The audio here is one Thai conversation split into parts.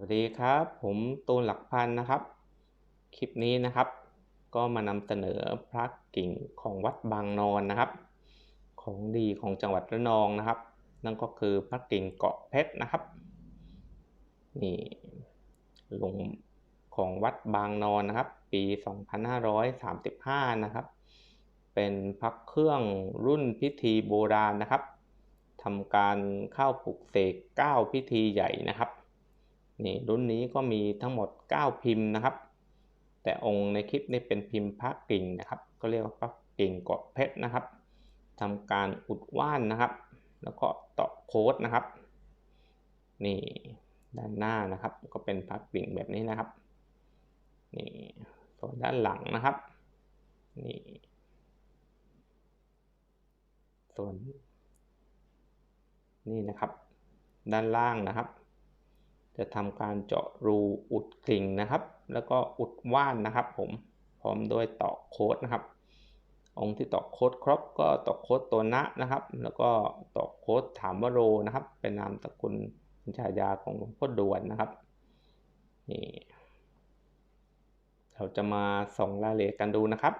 วัสดีครับ ผมตูนหลักพันนะครับ คลิปนี้นะครับ ก็มานำเสนอพระกิ่งของวัดบางนอนนะครับ ของดีของจังหวัดระนองนะครับ นั่นก็คือพระกิ่งเกาะเพชรนะครับนี่หลวงของวัดบางนอนนะครับ ปี 2535 นะครับ เป็นพระเครื่องรุ่นพิธีโบราณนะครับทำการเข้าปลุกเสก9พิธีใหญ่นะครับ นี่รุ่นนี้ก็มีทั้งหมด 9 พิมพ์นะครับ แต่องค์ในคลิปนี้เป็นพิมพ์พระกิ่งนะครับ ก็เรียกว่าพระกิ่งเกาะเพชรนะครับทำการอุดว่านนะครับ แล้วก็ต่อโค้ดนะครับ นี่ด้านหน้านะครับ ก็เป็นพระกิ่งแบบนี้นะครับ นี่ส่วนด้านหลังนะครับ นี่ส่วนนี่นะครับ ด้านล่างนะครับ จะทำการเจาะรูอุดกลิ่งนะครับ แล้วก็อุดว่านนะครับผมพร้อมด้วยตอกโค้ดนะครับ องค์ที่ตอกโค้ดครบก็ตอกโค้ดตัวนะนะครับ แล้วก็ตอกโค้ดถามวโรนะครับ เป็นนามสกุลฉายาของหลวงพ่อด่วนนะครับนี่เราจะมาส่องรายละเอียดกันดูนะครับ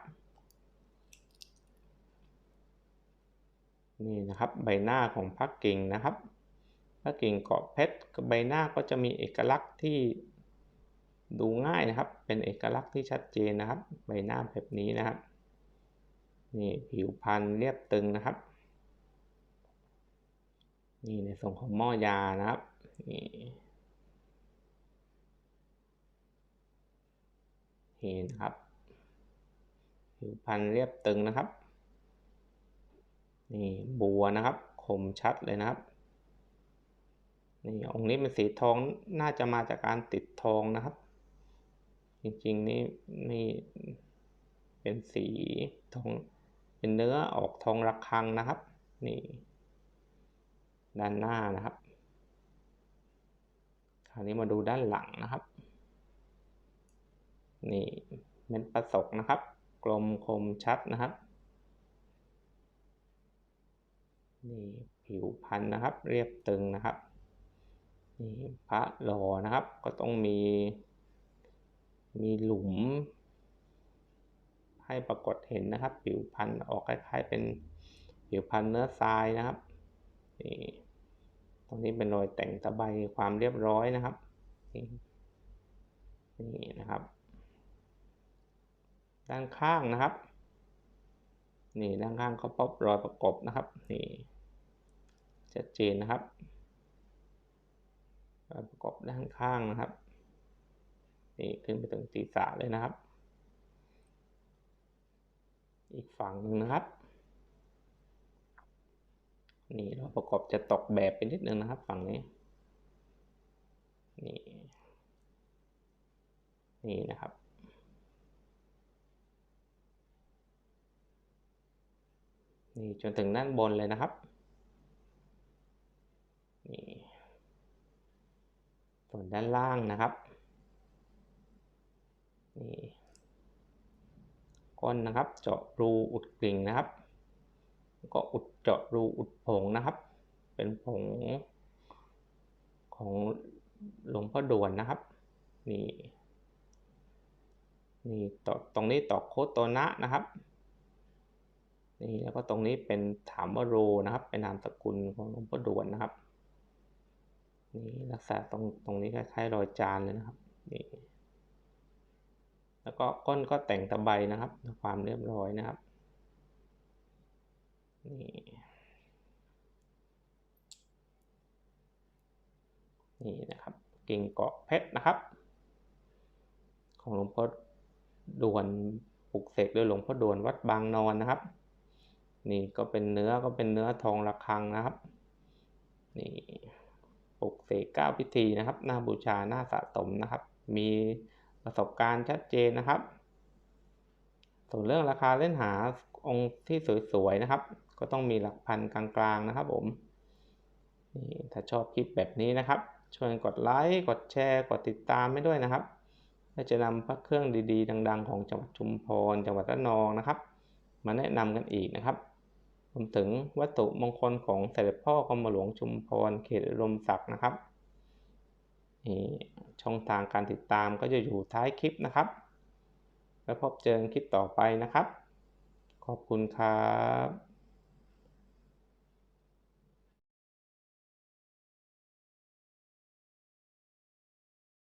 นี่นะครับใบหน้าของพักกิ่งนะครับ ถ้ากิ่งเกาะเพชรใบหน้าก็จะมีเอกลักษณ์ที่ดูง่ายนะครับ เป็นเอกลักษณ์ที่ชัดเจนนะครับ ใบหน้าแบบนี้นะครับนี่ผิวพรรณเรียบตึงนะครับนี่ในส่วนของหม้อยานะครับนี่นี่นะครับ ผิวพรรณเรียบตึงนะครับ นี่บัวนะครับ คมชัดเลยนะครับ นี่องค์นี้เป็นสีทองน่าจะมาจากการติดทองนะครับ จริงๆนี่นี่เป็นสีทองเป็นเนื้อออกทองระคังนะครับ นี่ ด้านหน้านะครับคราวนี้มาดูด้านหลังนะครับ นี่เม็ดประสกนะครับ กลมคมชัดนะครับนี่ผิวพันธุ์นะครับ เรียบตึงนะครับ นี่พระหล่อนะครับ ก็ต้องมี มีหลุม ให้ปรากฏเห็นนะครับ ผิวพันธุ์ออกคล้ายๆ เป็นผิวพันธุ์เนื้อทรายนะครับนี่ตรงนี้เป็นรอยแต่งตะไบความเรียบร้อยนะครับนี่นี่นะครับ ด้านข้างนะครับ นี่ด้านข้างเขาพบรอยประกบนะครับนี่ชัดเจนนะครับ ประกอบด้านข้างนะครับนี่ขึ้นไปถึงศีรษะเลยนะครับ อีกฝั่งหนึ่งนะครับ นี่เราประกอบจะตกแบบไปนิดนึงนะครับ ฝั่งนี้ นี่นี่นะครับนี่จนถึงด้านบนเลยนะครับ นี่ ส่วนด้านล่างนะครับนี่ก้นนะครับเจาะรูอุดกลิ่งนะครับก็อุดเจาะรูอุดผงนะครับ เป็นผงของหลวงพ่อด่วนนะครับนี่นี่ต่อตรงนี้ต่อโคตโตนะนะครับนี่แล้วก็ตรงนี้เป็นถามวโรนะครับ เป็นนามสกุลของหลวงพ่อด่วนนะครับ นี่ลักษณะตรงตรงนี้คล้ายๆรอยจานเลยนะครับนี่แล้วก็ก้นก็แต่งตะไบนะครับความเรียบร้อยนะครับนี่นี่นะครับกิ่งเกาะเพชรนะครับ ของหลวงพ่อด่วนปลุกเสกด้วยหลวงพ่อด่วนวัดบางนอนนะครับ นี่ก็เป็นเนื้อก็เป็นเนื้อทองระฆังนะครับนี่ ปลุกเสกเก้าพิธีนะครับหน้าบูชาหน้าสะสมนะครับ มีประสบการณ์ชัดเจนนะครับ ส่วนเรื่องราคาเล่นหาองค์ที่สวยๆนะครับ ก็ต้องมีหลักพันกลางๆนะครับผมนี่ถ้าชอบคลิปแบบนี้นะครับช่วยกดไลค์กดแชร์ กดติดตามไม่ด้วยนะครับเพื่อจะนำพระเครื่องดีๆ ดัง ๆ ของจังหวัดชุมพรจังหวัดระนองนะครับ มาแนะนำกันอีกนะครับ วมถึงวัตถุมงคลของเสด็จพ่อกรมหลวงชุมพรเขตรมศักดิ์นะครับนี่ช่องทางการติดตามก็จะอยู่ท้ายคลิปนะครับ แล้วพบเจอคลิปต่อไปนะครับ ขอบคุณครับ